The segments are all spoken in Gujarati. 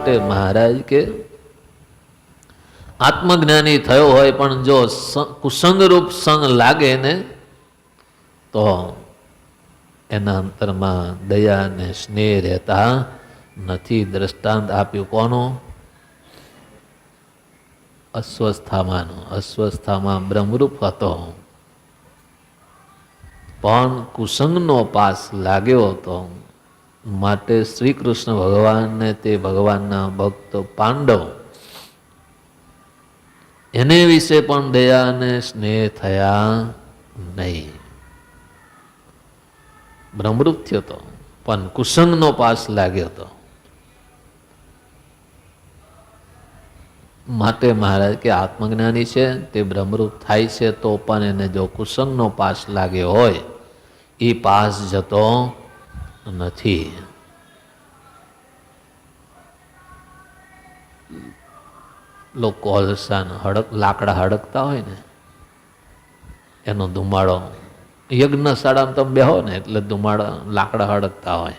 માટે મહારાજ કે, આત્મજ્ઞાની થયો હોય પણ જો કુસંગરૂપ સંગ લાગે ને, તો એના અંતરમાં દયા અને સ્નેહ રહેતા નથી. દ્રષ્ટાંત આપ્યું કોનું? અસ્વસ્થામાનું. અસ્વસ્થામાં બ્રહ્મરૂપ હતો. પણ કુસંગનો પાસ લાગ્યો હતો. માટે શ્રી કૃષ્ણ ભગવાનને તે ભગવાનના ભક્ત પાંડવ એને વિશે પણ દયા અને સ્નેહ થયા નહીં. ભ્રમરૂપ થયો હતો પણ કુસંગનો પાસ લાગ્યો હતો માટે મહારાજ કે આત્મજ્ઞાની છે, તે ભ્રમરૂપ થાય છે તો પણ એને જો કુસંગનો પાસ લાગ્યો હોય એ પાસ જતો નથી. લોકો અલસાન હડક, લાકડા હડકતા હોય ને, એનો ધુમાડો યજ્ઞશાળામાં તમે બેહો ને, એટલે ધુમાડા, લાકડા હડકતા હોય.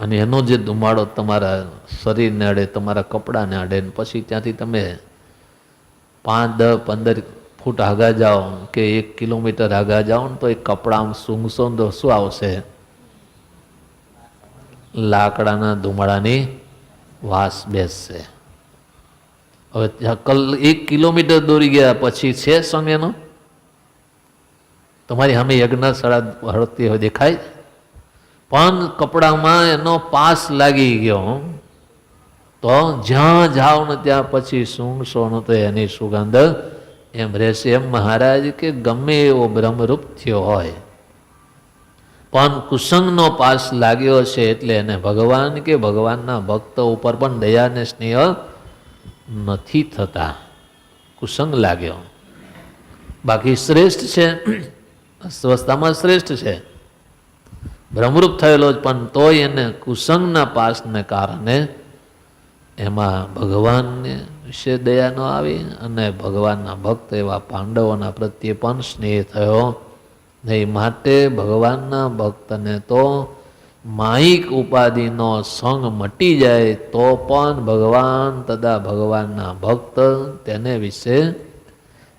અને એનો જે ધુમાડો તમારા શરીરને અડે તમારા કપડાને અડે ને પછી ત્યાંથી તમે પાંચ, દસ, પંદર ફૂટ આગા જાઓ કે એક કિલોમીટર આગા જાઓ ને, તો એ કપડામાં સૂંઘશો ને તો શું આવશે? લાકડાના ધુમાડાની વાસ બેસશે. હવે કલ એક કિલોમીટર દોરી ગયા પછી છે સંગેનો તમારી સામે યજ્ઞશાળા હળતી હોય દેખાય. પણ કપડામાં એનો પાસ લાગી ગયો. તો જ્યાં જાઓ ને ત્યાં પછી સૂંઘશો ને તો એની સુગંધ એમ રહેશે. એમ મહારાજ કે ગમે એવો બ્રહ્મરૂપ થયો હોય. પણ કુસંગનો પાસ લાગ્યો છે એટલે એને ભગવાન કે ભગવાનના ભક્ત ઉપર પણ દયાને સ્નેહ નથી થતા. કુસંગ લાગ્યો. બાકી શ્રેષ્ઠ છે સ્વસ્થામાં શ્રેષ્ઠ છે. ભ્રમરૂપ થયેલો જ, પણ તોય એને કુસંગના પાસને કારણે એમાં ભગવાનને વિશે દયા ન આવી અને ભગવાનના ભક્ત એવા પાંડવોના પ્રત્યે પણ સ્નેહ થયો. નહીં, માટે ભગવાનના ભક્તને તો માહિક ઉપાધિનો સંગ મટી જાય, તો પણ ભગવાન તદા ભગવાનના ભક્ત તેને વિશે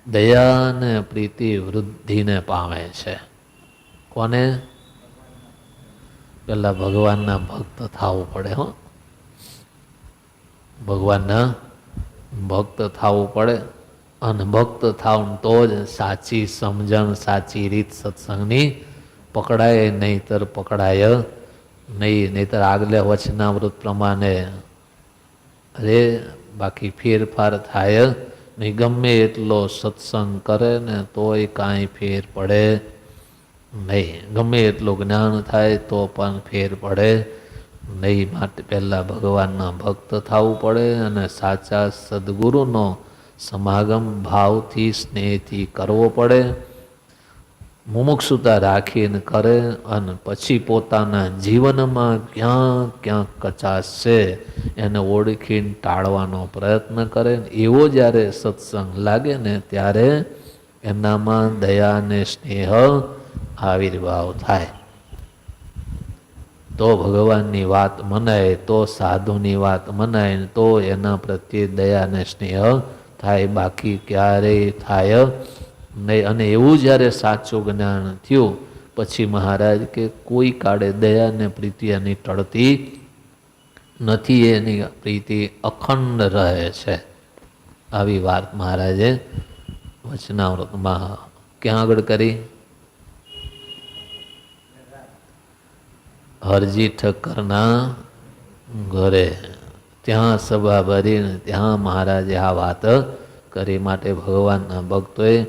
દયા અને પ્રીતિ વૃદ્ધિને પામે છે. કોને? પેલા ભગવાનના ભક્ત થવું પડે, હો. ભગવાનના ભક્ત થવું પડે. અને ભક્ત થાવ તો જ સાચી સમજણ, સાચી રીત સત્સંગની પકડાય, નહીતર પકડાય નહીં, નહીતર આગલે વચનામૃત પ્રમાણે અરે બાકી ફેરફાર થાય નહીં. ગમે એટલો સત્સંગ કરે ને તોય કાંઈ ફેર પડે નહીં. ગમે એટલું જ્ઞાન થાય તો પણ ફેર પડે નહીં. માટે પહેલાં ભગવાનના ભક્ત થવું પડે અને સાચા સદગુરુનો સમાગમ ભાવથી સ્નેહથી કરવો પડે, મુમુક્ષુતા રાખીને કરે અને પછી પોતાના જીવનમાં ક્યાં ક્યાં કચાશ છે એને ઓળખીને ટાળવાનો પ્રયત્ન કરે. એવો જ્યારે સત્સંગ લાગે ને ત્યારે એનામાં દયા અને સ્નેહ આવિર્ભાવ થાય. તો ભગવાનની વાત મનાય, તો સાધુની વાત મનાય, તો એના પ્રત્યે દયા અને સ્નેહ થાય, બાકી ક્યારેય થાય. નહીં અને એવું જ્યારે સાચું જ્ઞાન થયું, પછી મહારાજ કે કોઈ કાળે દયા અને પ્રીતિ એની ટળતી નથી, એની પ્રીતિ અખંડ રહે છે. આવી વાત મહારાજે વચનાવૃતમાં ક્યાં આગળ કરી? હરજી ઠક્કરના ઘરે. ત્યાં સભા ભરીને ત્યાં મહારાજે આ વાત કરી માટે ભગવાનના ભક્તોએ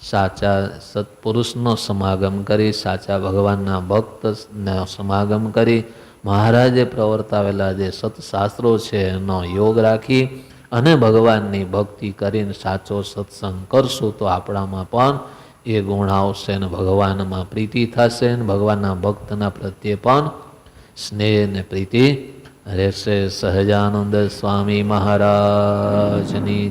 સાચા સત્પુરુષનો સમાગમ કરી, સાચા ભગવાનના ભક્તનો સમાગમ કરી, મહારાજે પ્રવર્તાવેલા જે સત્શાસ્ત્રો છે એનો યોગ રાખી અને ભગવાનની ભક્તિ કરીને સાચો સત્સંગ કરશું તો આપણામાં પણ એ ગુણ આવશે ને ભગવાનમાં પ્રીતિ થશે ને ભગવાનના ભક્તના પ્રત્યે પણ સ્નેહ ને પ્રીતિ રહેશે સહજાનંદ સ્વામી મહારાજની